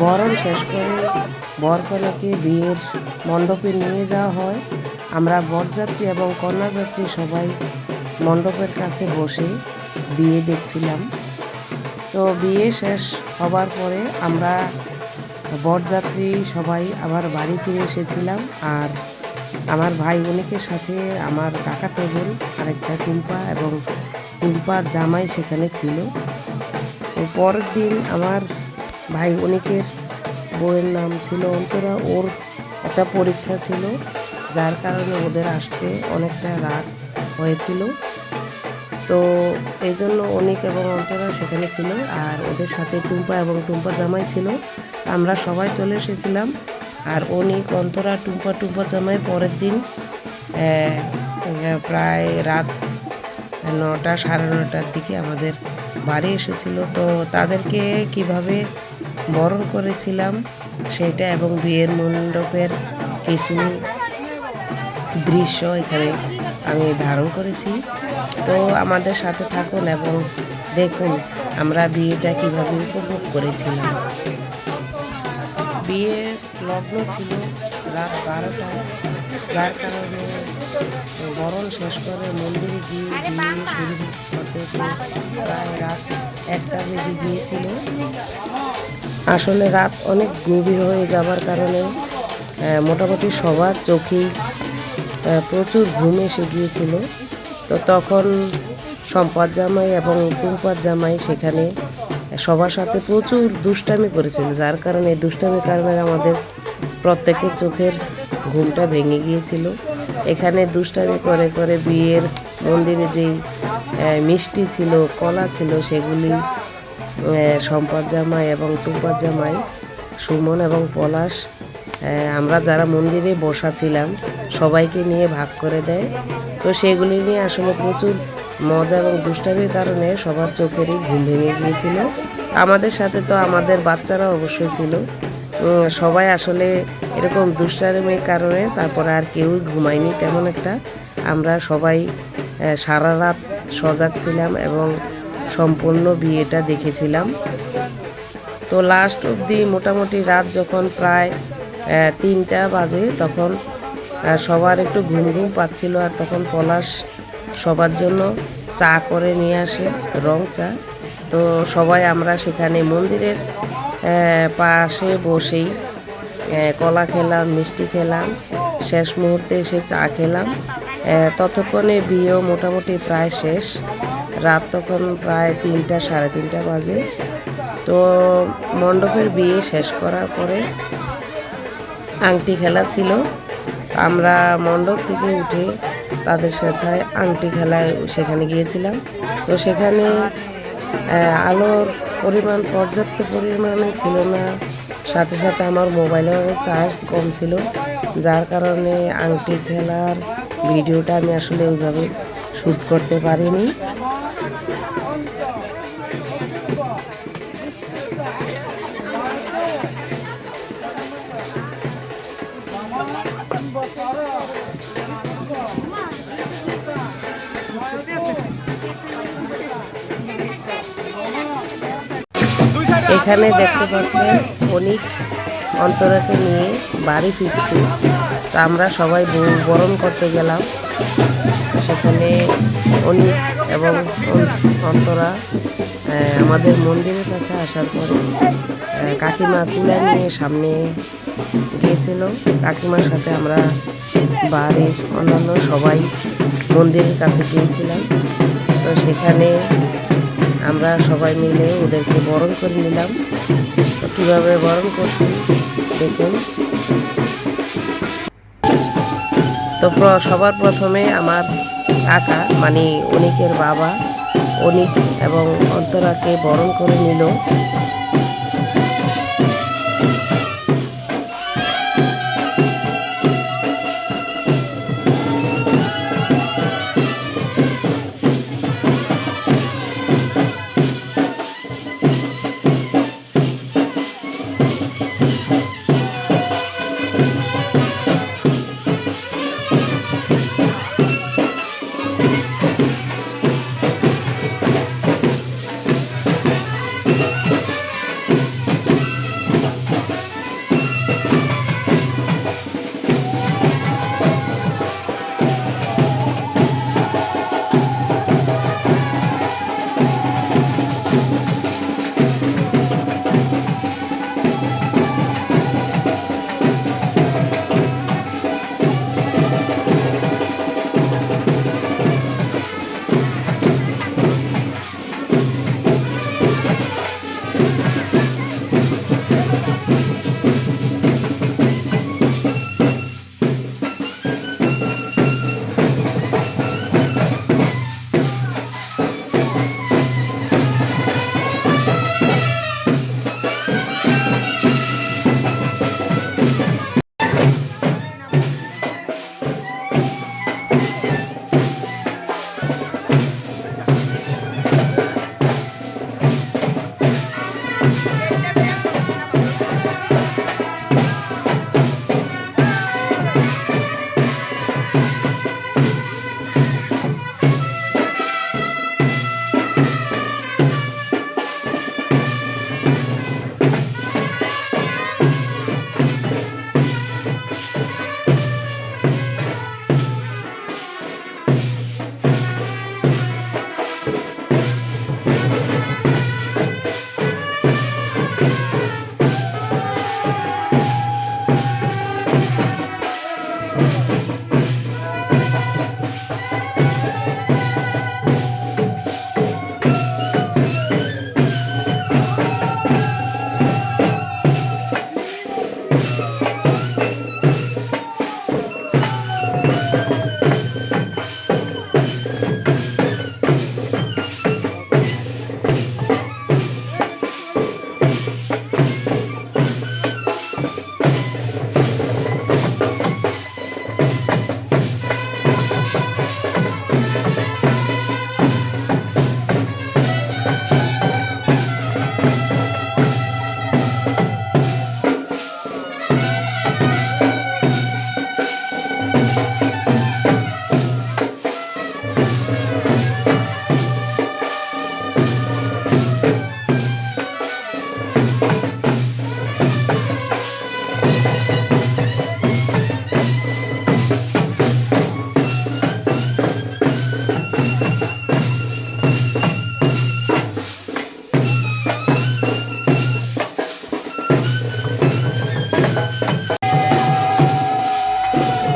বরণ শেষ করে বর বরকনেকে বিয়ের মণ্ডপে নিয়ে যাওয়া হয়। আমরা বরযাত্রী এবং কন্যাযাত্রী সবাই মণ্ডপের কাছে বসে বিয়ে দেখছিলাম। তো বিয়ে শেষ হবার পরে আমরা বরযাত্রী সবাই আবার বাড়ি ফিরে এসেছিলাম আর আমার ভাই বোনিকের সাথে আমার কাকাতো বোন আরেকটা টুম্পা এবং টুম্পার জামাই সেখানে ছিল। তো পরের দিন আমার ভাই অনিকের বউয়ের নাম ছিল অন্তরা, ওর একটা পরীক্ষা ছিল, যার কারণে ওদের আসতে অনেকটা রাত হয়েছিল। তো এই জন্য অনেক এবং অন্তরা সেখানে ছিল, আর ওদের সাথে টুম্পা এবং টুম্পা জামাই ছিল। আমরা সবাই চলে এসেছিলাম, আর অনিক, অন্তরা, টুম্পা টুম্পা জামাই পরের দিন প্রায় রাত নটা, সাড়ে নটার দিকে আমাদের বাড়ি এসেছিল। তো তাদেরকে কীভাবে বরণ করেছিলাম সেটা এবং বিয়ের মণ্ডপের কিছু দৃশ্য এখানে আমি ধারণ করেছি। তো আমাদের সাথে থাকুন এবং দেখুন আমরা বিয়েটা কীভাবে উপভোগ করেছিলাম। বিয়ের লগ্ন ছিল রাত বারোটায় যার কারণে বরণ শেষ করে মন্দিরে গিয়ে শুরু করতে প্রায় রাত একটা বেজে গিয়েছিল আসলে রাত অনেক গভীর হয়ে যাওয়ার কারণে মোটামুটি সবার চোখেই প্রচুর ঘুম এসে গিয়েছিল। তো তখন সম্পদ জামাই এবং টুম্পার জামাই সেখানে সবার সাথে প্রচুর দুষ্টামি করেছিল, যার কারণে দুষ্টামির কারণে আমাদের প্রত্যেকের চোখের ঘুমটা ভেঙে গিয়েছিল। এখানে দুষ্টামি করে করে বিয়ের মন্দিরে যেই মিষ্টি ছিল, কলা ছিল, সেগুলি সম্পদ জামাই এবং টুম্পার জামাই, সুমন এবং পলাশ আমরা যারা মন্দিরে বসা ছিলাম, সবাইকে নিয়ে ভাগ করে দেয়। তো সেগুলি নিয়ে আসলে প্রচুর মজা এবং দুষ্টামির কারণে সবার চোখেরই ঘুম ভেঙে গিয়েছিল। আমাদের সাথে তো আমাদের বাচ্চারা অবশ্যই ছিল। সবাই আসলে এরকম দুষ্টামির কারণে তারপরে আর কেউই ঘুমায়নি তেমন একটা। আমরা সবাই সারা রাত সজাগ ছিলাম এবং সম্পূর্ণ বিয়েটা দেখেছিলাম। তো লাস্ট অবধি মোটামুটি রাত যখন প্রায় তিনটা বাজে তখন সবার একটু ঘুম ঘুম পাচ্ছিল আর তখন পলাশ সবার জন্য চা করে নিয়ে আসে, রং চা। তো সবাই আমরা সেখানে মন্দিরের পাশে বসেই কলা খেলাম, মিষ্টি খেলাম, শেষ মুহূর্তে এসে চা খেলাম। ততক্ষণে বিয়েও মোটামুটি প্রায় শেষ। রাত তখন প্রায় তিনটা, সাড়ে তিনটা বাজে। তো মণ্ডপের বিয়ে শেষ করার পরে আংটি খেলা ছিল। আমরা মণ্ডপ থেকে উঠে তাদের সাথে আংটি খেলায় সেখানে গিয়েছিলাম। তো সেখানে আলোর পরিমাণ, পর্যাপ্ত পরিমাণে ছিল না। সাথে সাথে আমার মোবাইলের চার্জ কম ছিল। যার কারণে আংটি খেলার ভিডিওটা আমি আসলে ওইভাবে শ্যুট করতে পারিনি। এখানে দেখতে পাচ্ছেন অনেক অন্তরাকে নিয়ে বাড়ি ফিরছি। তা আমরা সবাই বরণ করতে গেলাম। সেখানে অনিক এবং অন- অন্তরা আমাদের মন্দিরের কাছে আসার পরে কাকিমা তুলে নিয়ে সামনে গিয়েছিল। কাকিমার সাথে আমরা বাড়ির অন্যান্য সবাই মন্দিরের কাছে গিয়েছিলাম। তো সেখানে আমরা সবাই মিলে ওদেরকে বরণ করে নিলাম। তো কীভাবে বরণ করছি, দেখুন। তো সবার প্রথমে আমার কাকা মানে অনিকের বাবা, অনিক এবং অন্তরাকে বরণ করে নিল।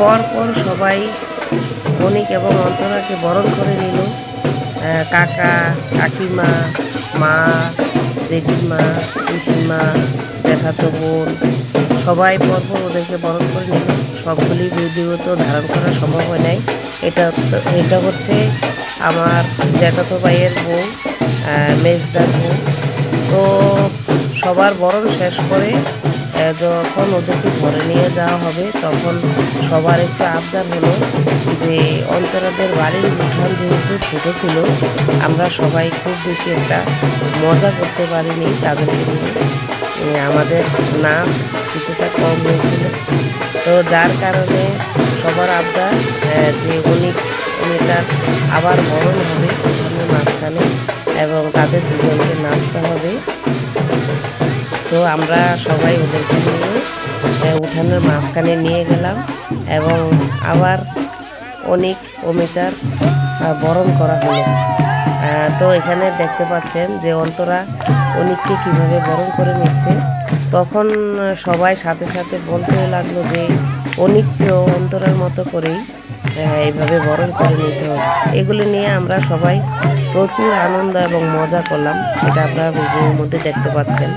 পর পর সবাই অনিক এবং অন্তরাকে বরণ করে নিল। কাকা, কাকিমা, মা, জেঠিমা, পিসিমা, জ্যাঠাতো বোন, সবাই পরপর ওদেরকে বরণ করে নিল। সবগুলি ভিডিও তো ধারণ করা সম্ভব হয় নাই। এটা এটা হচ্ছে আমার জ্যাঠাতো ভাইয়ের বউ মেজদার বউ। তো সবার বরণ শেষ করে যখন ওদেরকে ঘরে নিয়ে যাওয়া হবে, তখন সবার একটু আবদার হলো যে, অন্তরাদের বাড়ির উঠান যেহেতু ছোট ছিল, আমরা সবাই খুব বেশি একটা মজা করতে পারিনি তাদেরকে নিয়ে। আমাদের নাচ কিছুটা কম হয়েছিল। তো যার কারণে সবার আবদার যে উনি উনিটার আবার বরণ হবে মাঝখানে, এবং তাদের দুজনকে নাচতে হবে। তো আমরা সবাই ওদেরকে নিয়ে উঠানের মাঝখানে নিয়ে গেলাম এবং আবার অনেক অমিতার বরণ করা হলো। তো এখানে দেখতে পাচ্ছেন যে অন্তরা অনিককে কীভাবে বরণ করে নিচ্ছে। তখন সবাই সাথে সাথে বলতে লাগল যে অনিককেও অন্তরার মতো করেই এইভাবে বরণ করে নিতে হবে। এগুলো নিয়ে আমরা সবাই প্রচুর আনন্দ এবং মজা করলাম সেটা আপনারা মধ্যে দেখতে পাচ্ছেন।